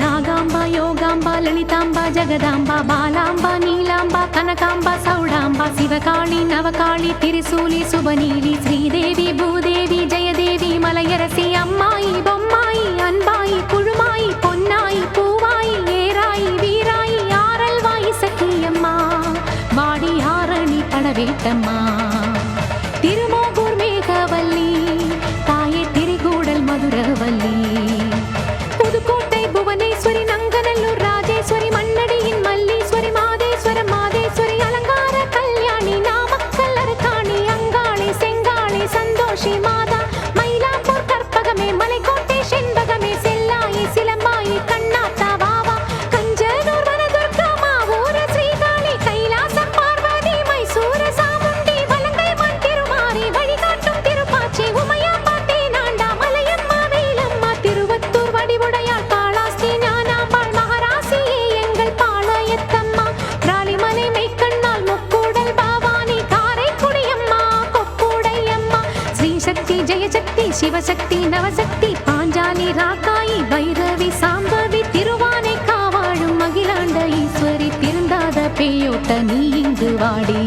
నాగాంబ యోగాంబ లలితాంబ జగదాంబ బాలాంబ నీలాంబ కనకాంబ సౌడాంబ శివకాళి నవకాళి తిరుసూలి సుబనీలి శ్రీదేవి భూదేవి జయదేవి మలయరసి అమ్మాయి బొమ్మాయి అన్బాయి పుழுமாயி பொன்னாயி பூவாயி ஏராயி வீராயி ஆரல்வாயி சக்கியம்மா வாடி ஆரணி படவேட்டம்மா திருமண சிவசக்தி நவசக்தி பாஞ்சாலி ராக்காயி பைரவி சாம்பவி திருவானை காவாழும் மகிழாண்ட ஈஸ்வரி திருந்தாத பேயோட்ட நீ இங்கு வாடி.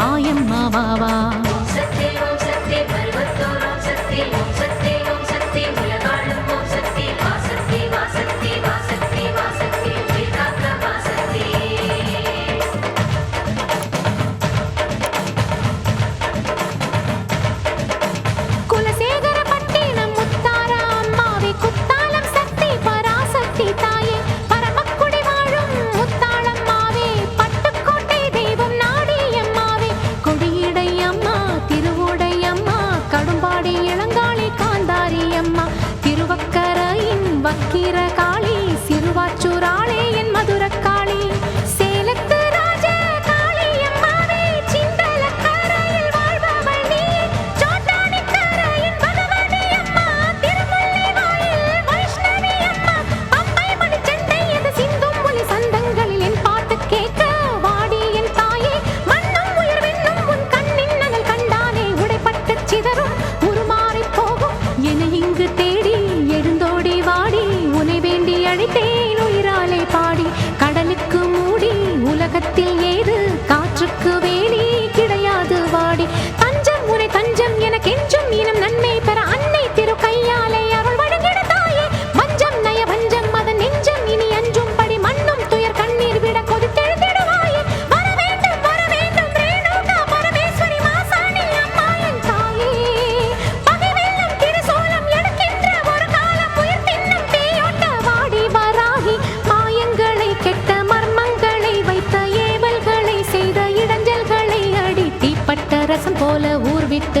மாயம்மா வாவா விட்டு